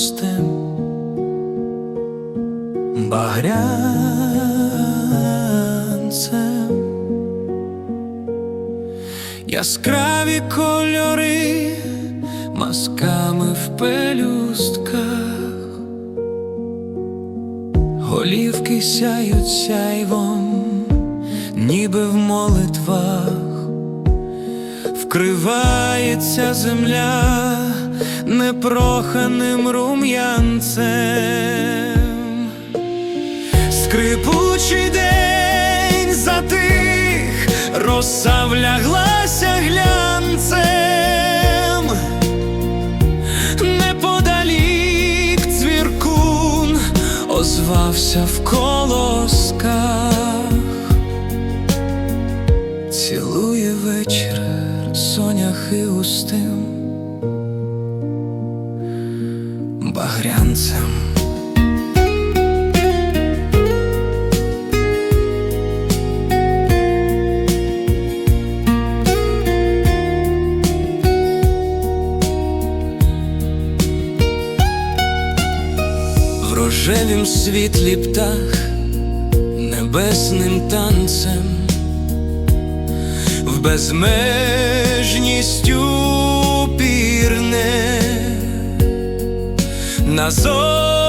густим, багрянцем, яскраві кольори, масками в пелюстках, голівки сяють сяйвом, ніби в молитвах. Вкривається земля непроханим рум'янцем. Скрипучий день затих, роса вляглася глянцем, неподалік цвіркун озвався в колосках. Цілує вечір соняхи густим багрянцем. В рожевім світлі птах небесним танцем в безмежністю на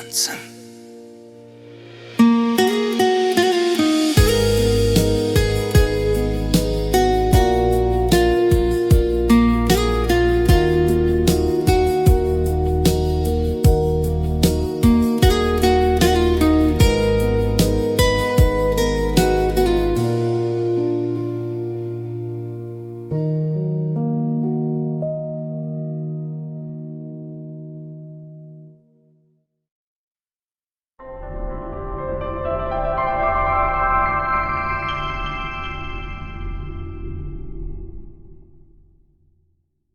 соняхи густим багрянцем.